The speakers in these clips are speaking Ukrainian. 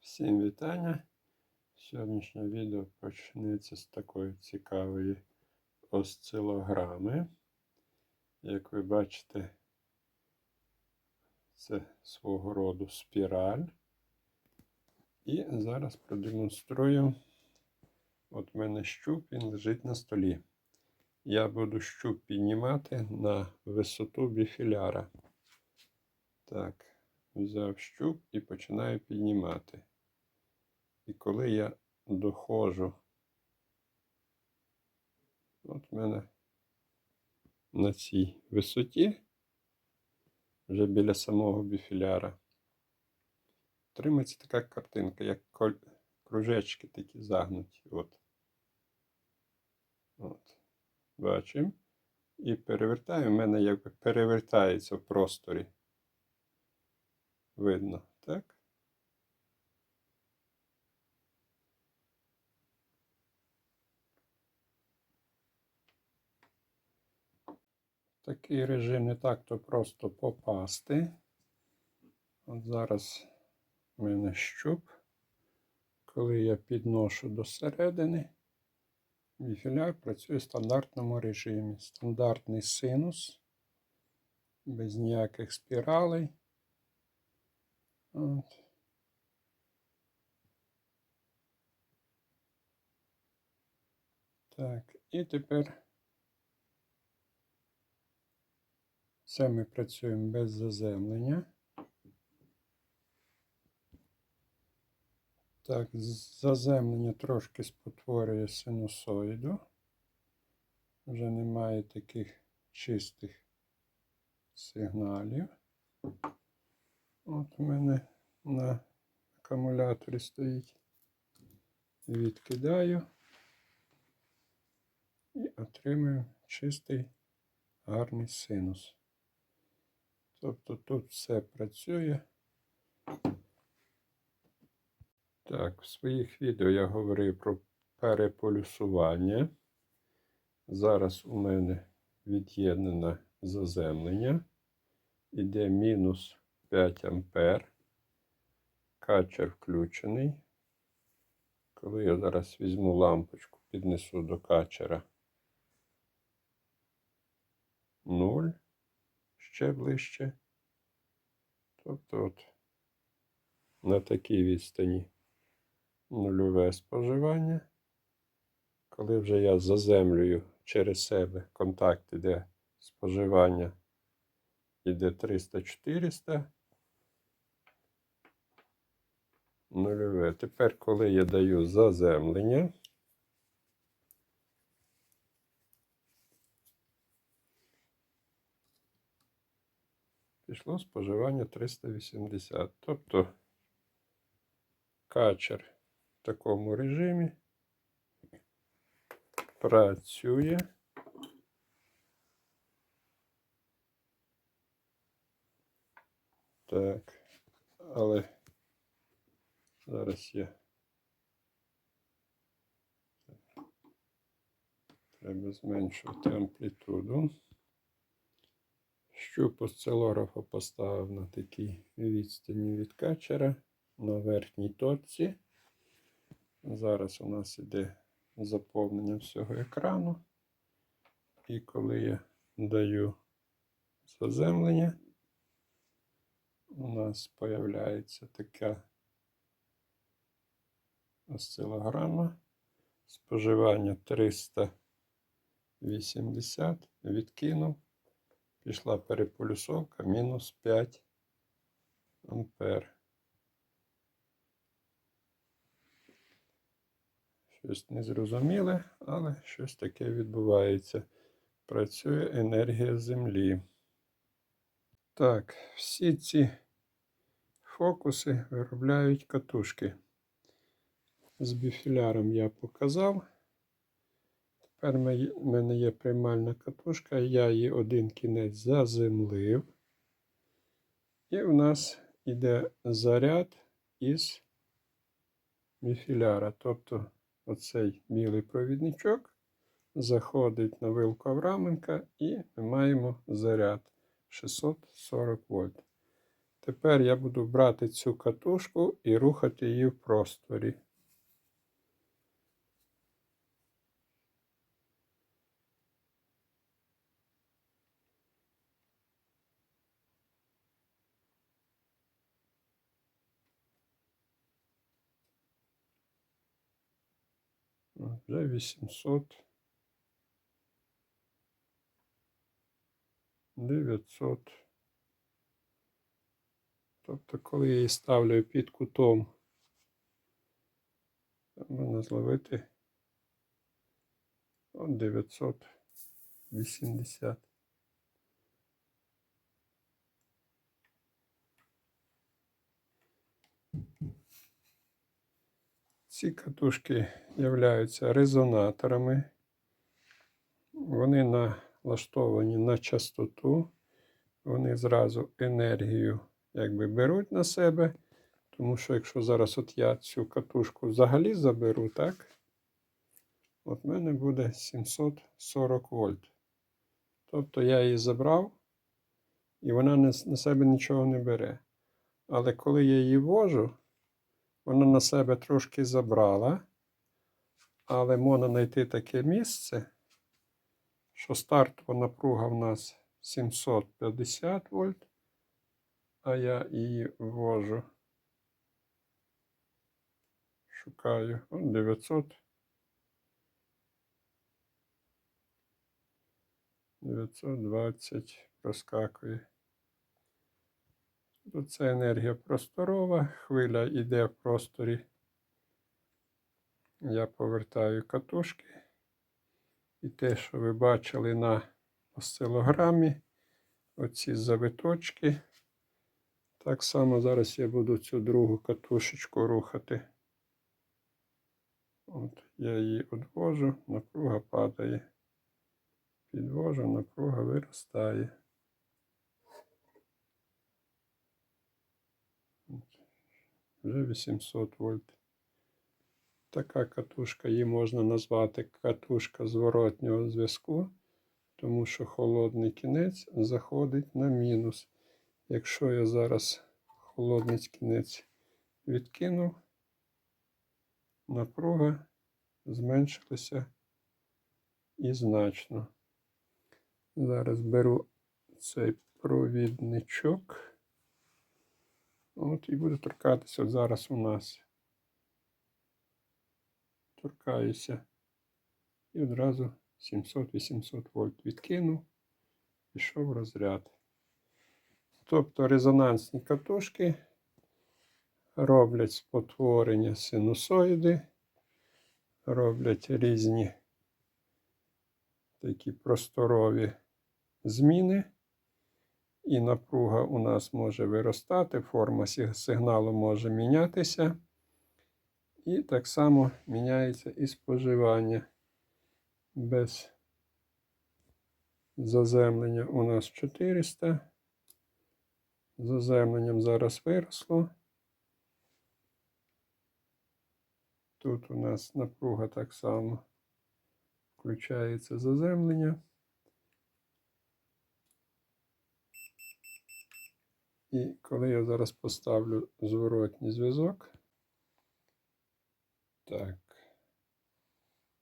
Всім вітання. Сьогоднішнє відео почнеться з такої цікавої осцилограми. Як ви бачите, це свого роду спіраль. І зараз продемонструю. От в мене щуп, він лежить на столі. Я буду щуп піднімати на висоту біфіляра. Так, взяв щуп і починаю піднімати. І коли я доходжу, от в мене на цій висоті, вже біля самого біфіляра, тримається така картинка, як кружечки такі загнуті. От. От. Бачимо. І перевертаю, в мене якби перевертається в просторі. Видно, так? Такий режим не так-то просто попасти. От зараз в мене щуп. Коли я підношу до середини, біфіляр працює в стандартному режимі. Стандартний синус, без ніяких спіралей. От. Так, і тепер це ми працюємо без заземлення. Так, заземлення трошки спотворює синусоїду. Вже немає таких чистих сигналів. От у мене на акумуляторі стоїть. Відкидаю і отримую чистий гарний синус. Тобто тут все працює. Так, в своїх відео я говорив про переполюсування. Зараз у мене від'єднане заземлення. Іде мінус 5 ампер. Качер включений. Коли я зараз візьму лампочку, піднесу до качера 0, ще ближче. Тобто от на такій відстані нульове споживання. Коли вже я заземлюю через себе контакт, де споживання іде 300-400. Нульове. Тепер, коли я даю заземлення, пішло споживання 380. Тобто качер в такому режимі працює. Так, але зараз я треба зменшувати амплітуду. Щуп осцилографа поставив на такій відстані від качера на верхній точці. Зараз у нас іде заповнення всього екрану. І коли я даю заземлення, у нас з'являється така осцилограма. Споживання 380 відкинув. Пішла переполюсовка мінус 5 ампер. Щось незрозуміле, але щось таке відбувається. Працює енергія Землі. Так, всі ці фокуси виробляють катушки. З біфіляром я показав. Тепер в мене є приймальна катушка, я її один кінець заземлив. І в нас йде заряд із біфіляра. Тобто оцей білий провідничок заходить на вилку Авраменка і ми маємо заряд 640 вольт. Тепер я буду брати цю катушку і рухати її в просторі. Вже 800. 900. Тобто, коли я її ставлю під кутом, то можна зловити от 980. Ці катушки являються резонаторами. Вони налаштовані на частоту. Вони зразу енергію якби беруть на себе. Тому що якщо зараз от я цю катушку взагалі заберу, так? От в мене буде 740 вольт. Тобто я її забрав, і вона на себе нічого не бере. Але коли я її вожу, вона на себе трошки забрала, але можна знайти таке місце, що стартова напруга в нас 750 вольт, а я її ввожу. Шукаю. От 900. 920 проскакує. Тут це енергія просторова, хвиля йде в просторі. Я повертаю катушки. І те, що ви бачили на осцилограмі, оці завиточки. Так само зараз я буду цю другу катушечку рухати. От, я її відвожу, напруга падає. Підвожу, напруга виростає. Вже 800 вольт. Така катушка, її можна назвати катушка зворотнього зв'язку, тому що холодний кінець заходить на мінус. Якщо я зараз холодний кінець відкинув, напруга зменшилася і значно. Зараз беру цей провідничок. От і буду торкатися от зараз у нас. Торкаюся. І одразу 700-800 вольт відкинув, пішов розряд. Тобто резонансні катушки роблять спотворення синусоїди, роблять різні такі просторові зміни. І напруга у нас може виростати, форма сигналу може мінятися. І так само міняється і споживання. Без заземлення у нас 400. Заземленням зараз виросло. Тут у нас напруга так само включається заземлення. І коли я зараз поставлю зворотній зв'язок, так,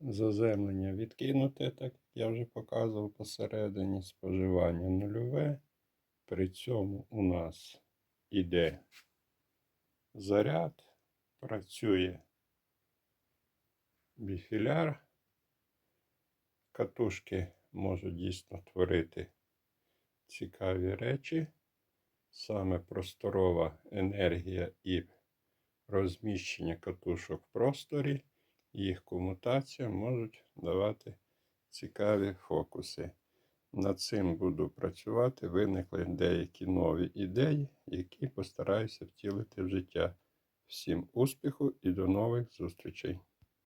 заземлення відкинуте, так як я вже показував посередині споживання нульове. При цьому у нас іде заряд, працює біфіляр. Катушки можуть дійсно творити цікаві речі саме просторова енергія і розміщення катушок в просторі, їх комутація можуть давати цікаві фокуси. Над цим буду працювати. Виникли деякі нові ідеї, які постараюся втілити в життя. Всім успіху і до нових зустрічей!